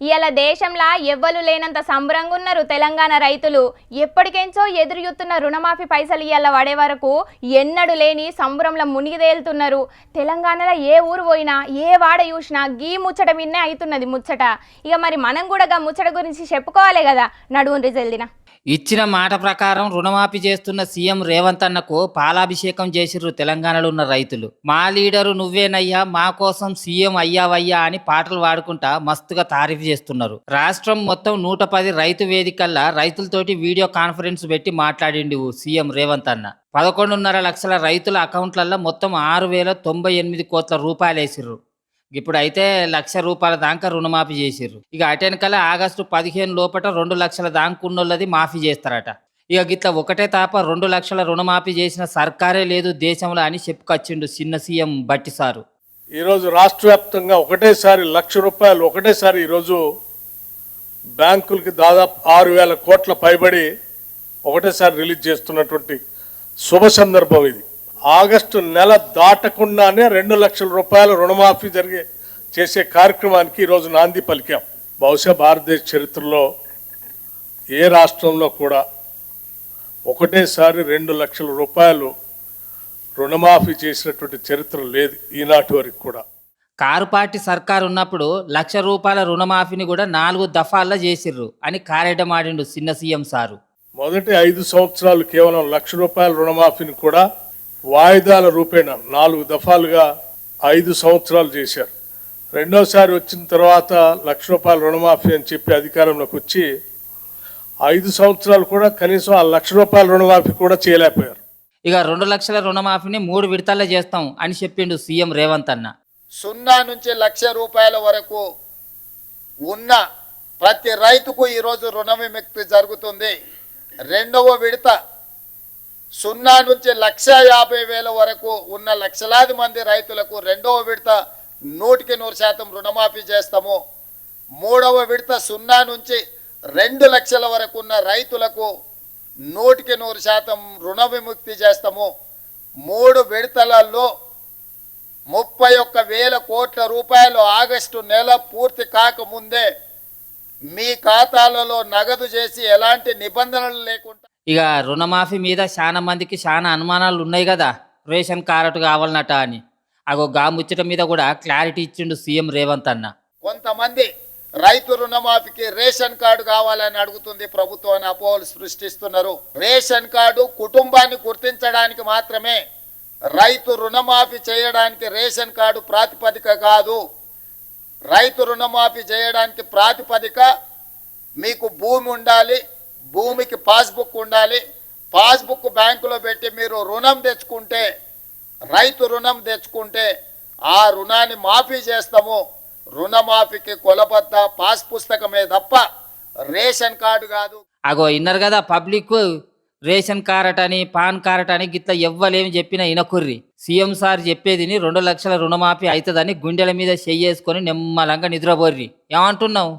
ఇవాళ దేశంలో ఎవ్వరు లేనంత సంబరంగున్నారు తెలంగాణ రైతులు. ఎప్పటికెంచో ఎదురుయుతున్న రుణమాఫీ పైసలు ఇవాళ పడే వరకు ఎన్నడు లేని సంబరంలో మునిగిదేలుతున్నారు. తెలంగాణలో ఏ ఊరు పోయినా ఏ వాడ చూసినా గీ ముచ్చట మిన్నే అవుతున్నది ముచ్చట. ఇక మరి మనం కూడా గా ముచ్చట గురించి చెప్పుకోవాలి కదా. నడువుని రిజల్దిన ఇచ్చిన మాట ప్రకారం రుణమాఫీ చేస్తున్న సీఎం రేవంత్ అన్నకు పాలాభిషేకం చేసిర్రు తెలంగాణలో ఉన్న రైతులు. మా లీడరు నువ్వేనయ్యా మా కోసం సీఎం అయ్యావయ్యా అని పాటలు పాడుకుంటా మస్తుగా తారీఫ్ చేస్తున్నారు. రాష్ట్రం మొత్తం నూట పది రైతు వేదికల్లా రైతులతోటి వీడియో కాన్ఫరెన్స్ పెట్టి మాట్లాడిండు సీఎం రేవంత్ అన్న. పదకొండున్నర లక్షల రైతుల అకౌంట్లలో మొత్తం ఆరు వేల తొంభై ఎనిమిది కోట్ల రూపాయలు వేసిర్రు. ఇప్పుడు అయితే లక్ష రూపాయల దాకా రుణమాఫీ చేసిర్రు. ఇక అటెనకల ఆగస్టు పదిహేను లోపట రెండు లక్షల దాకున్నోళ్ళది మాఫీ చేస్తారట. ఇక గిట్ల ఒకటే తాప రెండు లక్షల రుణమాఫీ చేసిన సర్కారే లేదు దేశంలో అని చెప్పుకొచ్చిండు చిన్న సీఎం బట్టి సారు. ఈరోజు రాష్ట్ర వ్యాప్తంగా ఒకటేసారి లక్ష రూపాయలు ఒకటేసారి ఈరోజు బ్యాంకులకి దాదాపు ఆరు వేల కోట్ల పైబడి ఒకటేసారి రిలీజ్ చేస్తున్నటువంటి శుభ సందర్భం ఇది. ఆగస్టు నెల దాటకుండానే రెండు లక్షల రూపాయల రుణమాఫీ జరిగే చేసే కార్యక్రమానికి ఈరోజు నాంది పలికాం. బహుశా భారతదేశ చరిత్రలో ఏ రాష్ట్రంలో కూడా ఒకటేసారి రెండు లక్షల రూపాయలు రుణమాఫీ చేసినటువంటి చరిత్ర లేదు ఈనాటి వరకు కూడా. కారు పార్టీ సర్కారు ఉన్నప్పుడు లక్ష రూపాయల రుణమాఫీని కూడా నాలుగు దఫాల్లో చేసిర్రు అని కారెడ్డమాడిండు చిన్న సీఎం సారు. మొదటి ఐదు సంవత్సరాలు కేవలం లక్ష రూపాయల రుణమాఫీని కూడా వాయిదాల రూపేణ నాలుగు దఫాలుగా ఐదు సంవత్సరాలు చేశారు. రెండోసారి వచ్చిన తర్వాత లక్ష రూపాయల రుణమాఫీ అని చెప్పి అధికారంలోకి వచ్చి ఐదు సంవత్సరాలు కూడా కనీసం ఆ లక్ష రూపాయల రుణమాఫీ కూడా చేయలేకపోయారు. ఇక రెండు లక్షల రుణమాఫీని మూడు విడతల్లో చేస్తాం అని చెప్పిండు సీఎం రేవంత్ అన్న. సున్నా నుంచి లక్ష రూపాయల వరకు ఉన్న ప్రతి రైతుకు ఈరోజు రుణ విముక్తి జరుగుతుంది. రెండవ విడత సున్నా నుంచి లక్ష యాభై వేల వరకు ఉన్న లక్షలాది మంది రైతులకు రెండవ విడత నూటికి నూరు శాతం రుణమాఫీ చేస్తాము. మూడవ విడత సున్నా నుంచి రెండు లక్షల వరకు ఉన్న రైతులకు నూటికి నూరు శాతం రుణ విముక్తి చేస్తాము. మూడు విడతలలో ముప్పై ఒక్క వేల కోట్ల రూపాయలు ఆగస్టు నెల పూర్తి కాకముందే మీ ఖాతాలలో నగదు చేసి ఎలాంటి నిబంధనలు లేకుండా ఇక రుణమాఫీ మీద చాలా మందికి చాలా అనుమానాలు ఉన్నాయి కదా. రేషన్ కార్డు కావాలన్నట అని. అగో గా ముచ్చట మీద కూడా క్లారిటీ ఇచ్చిండు సీఎం రేవంత్ అన్న. కొంతమంది రైతు రుణమాఫీకి రేషన్ కార్డు కావాలని అడుగుతుంది ప్రభుత్వం అపోహలు సృష్టిస్తున్నారు. రేషన్ కార్డు కుటుంబాన్ని గుర్తించడానికి మాత్రమే రైతు రుణమాఫీ చేయడానికి రేషన్ కార్డు ప్రాతిపదిక కాదు. రైతు రుణమాఫీ చేయడానికి ప్రాతిపదిక మీకు భూమి ఉండాలి భూమికి పాస్బుక్ ఉండాలి. పాస్బుక్ బ్యాంకులో పెట్టి మీరు రుణం తెచ్చుకుంటే రైతు రుణం తెచ్చుకుంటే ఆ రుణాన్ని మాఫీ చేస్తాము. రుణమాఫీకి కొలబద్ద పాస్ పుస్తకమే తప్ప రేషన్ కార్డు కాదు. అగో ఇన్నారు కదా పబ్లిక్ రేషన్ కార్డ్ అని పాన్ కార్డ్ అని గిట్ల ఎవ్వలేమి చెప్పిన ఇనకుర్రి. సీఎం సార్ చెప్పేదిని రెండు లక్షల రుణమాఫీ అవుతుందని గుండెల మీద చెయ్యేసుకొని నిమ్మలంగా నిద్రపోర్రి. ఏమంటున్నావు?